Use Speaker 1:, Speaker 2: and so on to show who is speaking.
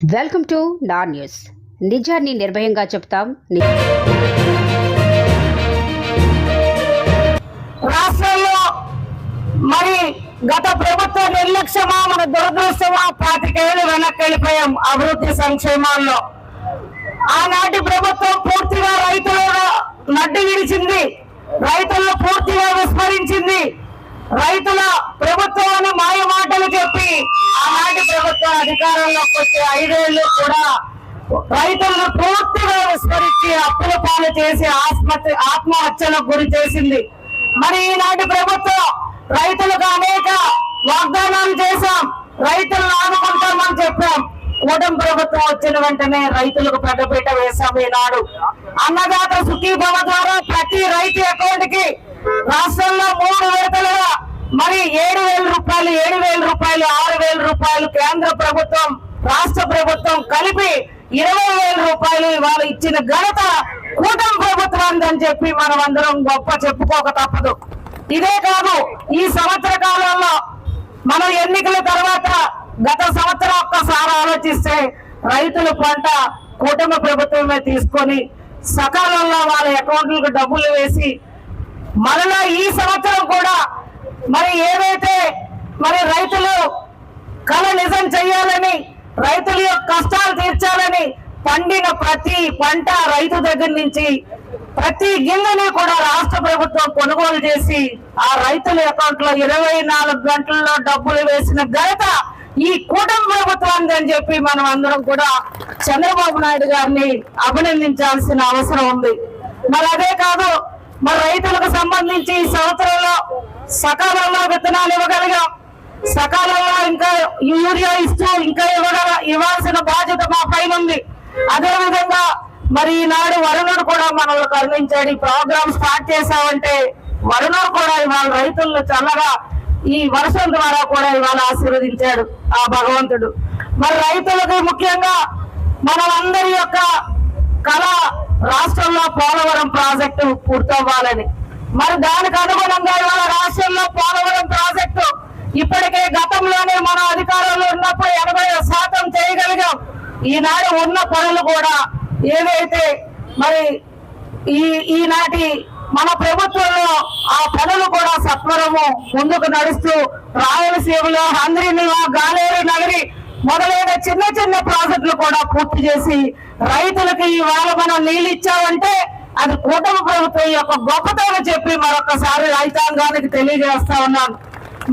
Speaker 1: Welcome to నా news నిజాన్ని నిర్భయంగా చెప్తాం
Speaker 2: రాష్ట్రంలో మరి గత ప్రభుత్వ నిర్లక్ష్యమా మన దురదృష్టమా పాతికేళ్ళు వెనక్కి వెళ్ళిపోయాం అభివృద్ధి సంక్షేమాల్లో. ఆనాటి ప్రభుత్వం పూర్తిగా రైతులను నడ్డి విడిచింది. రైతులను పూర్తిగా విస్మరించింది. రైతుల ప్రభుత్వం మాయ అధికారంలోకి వచ్చే ఐదేళ్ళు కూడా రైతులను పూర్తిగా విస్మరించి అప్పుల పాలు చేసి ఆత్మహత్య ఆత్మహత్యలకు గురి చేసింది. మరి ఈనాటి ప్రభుత్వం రైతులకు అనేక వాగ్దానాలు చేశాం. రైతులను ఆదుకుంటామని చెప్పాం. కూటమి ప్రభుత్వం వచ్చిన వెంటనే రైతులకు పెద్దపీట వేశాం ఈనాడు. అన్నదాత సుఖీభవ ద్వారా ప్రతి రైతు అకౌంట్కి రాష్ట్రంలో మూడు విడతలుగా మరి ఏడు వేల రూపాయలు ఏడు వేల రూపాయలు రూపాయలు కేంద్ర ప్రభుత్వం రాష్ట్ర ప్రభుత్వం కలిపి ఇరవై వేల రూపాయలు ఇవాళ ఇచ్చిన ఘనత కూటమి ప్రభుత్వానికి చెప్పి మనం అందరం గొప్ప చెప్పుకోక తప్పదు. ఇదే కాదు ఈ సంవత్సర కాలంలో మనం ఎన్నికల తర్వాత గత సంవత్సరం ఒక్కసారి ఆలోచిస్తే రైతుల పంట కూటమి ప్రభుత్వమే తీసుకొని సకాలంలో వాళ్ళ అకౌంట్లకు డబ్బులు వేసి మరలా ఈ సంవత్సరం కూడా మరి ఏదైతే మరి రైతులు కళ నిజం చేయాలని రైతుల యొక్క కష్టాలు తీర్చాలని పండిన ప్రతి పంట రైతు దగ్గర నుంచి ప్రతి గింజని కూడా రాష్ట్ర ప్రభుత్వం కొనుగోలు చేసి ఆ రైతుల అకౌంట్లో ఇరవై నాలుగు గంటల్లో డబ్బులు వేసిన ఘనత ఈ కూటమి ప్రభుత్వానికి అని చెప్పి మనం అందరం కూడా చంద్రబాబు నాయుడు గారిని అభినందించాల్సిన అవసరం ఉంది. మరి అదే కాదు మరి రైతులకు సంబంధించి ఈ సంవత్సరంలో సకాలంలో విత్తనాలు ఇవ్వగలిగారు? సకాలంలో ఇంకా యూరియా ఇస్తూ ఇంకా ఇవ్వగల ఇవ్వాల్సిన బాధ్యత మా పైన ఉంది. అదే విధంగా మరి ఈనాడు వరుణుడు కూడా మనల్ని కరుణించాడు. ఈ ప్రోగ్రామ్ స్టార్ట్ చేశామంటే వరుణుడు కూడా ఇవాళ రైతులను చల్లగా ఈ వర్షం ద్వారా కూడా ఇవాళ ఆశీర్వదించాడు ఆ భగవంతుడు. మరి రైతులకు ముఖ్యంగా మనమందరి యొక్క కళ రాష్ట్రంలో పోలవరం ప్రాజెక్టు పూర్తవ్వాలని. మరి దానికి అనుగుణంగా ఈనాడు ఉన్న పనులు కూడా ఏవైతే మరి ఈ ఈనాటి మన ప్రభుత్వంలో ఆ పనులు కూడా సత్వరము ముందుకు నడుస్తూ రాయలసీమలో హంద్రినివా గాలేరు నగరి మొదలైన చిన్న చిన్న ప్రాజెక్టులు కూడా పూర్తి చేసి రైతులకి ఇవాళ మనం నీళ్ళు ఇచ్చామంటే అది కూటమి ప్రభుత్వం యొక్క గొప్పతనం చెప్పి మరొకసారి రైతాంగానికి తెలియజేస్తా ఉన్నాను.